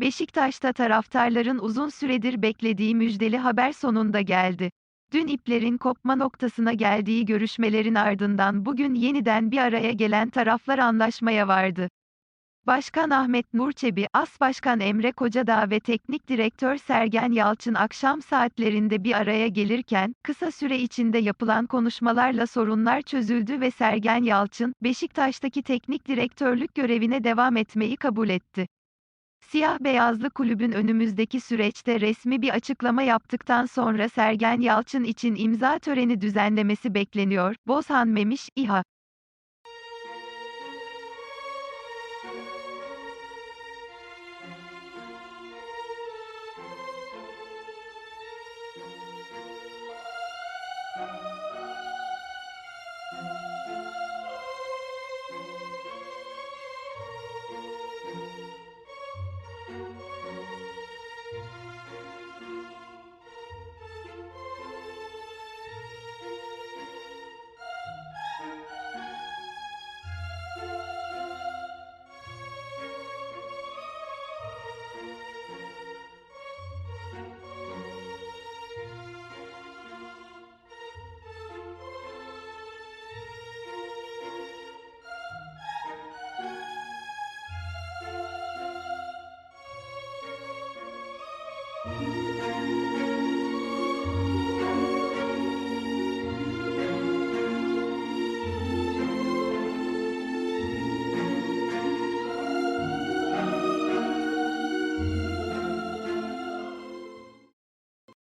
Beşiktaş'ta taraftarların uzun süredir beklediği müjdeli haber sonunda geldi. Dün iplerin kopma noktasına geldiği görüşmelerin ardından bugün yeniden bir araya gelen taraflar anlaşmaya vardı. Başkan Ahmet Nurçebi, As Başkan Emre Kocadağ ve Teknik Direktör Sergen Yalçın akşam saatlerinde bir araya gelirken, kısa süre içinde yapılan konuşmalarla sorunlar çözüldü ve Sergen Yalçın, Beşiktaş'taki teknik direktörlük görevine devam etmeyi kabul etti. Siyah Beyazlı Kulübün önümüzdeki süreçte resmi bir açıklama yaptıktan sonra Sergen Yalçın için imza töreni düzenlemesi bekleniyor. Bozhan Memiş, İHA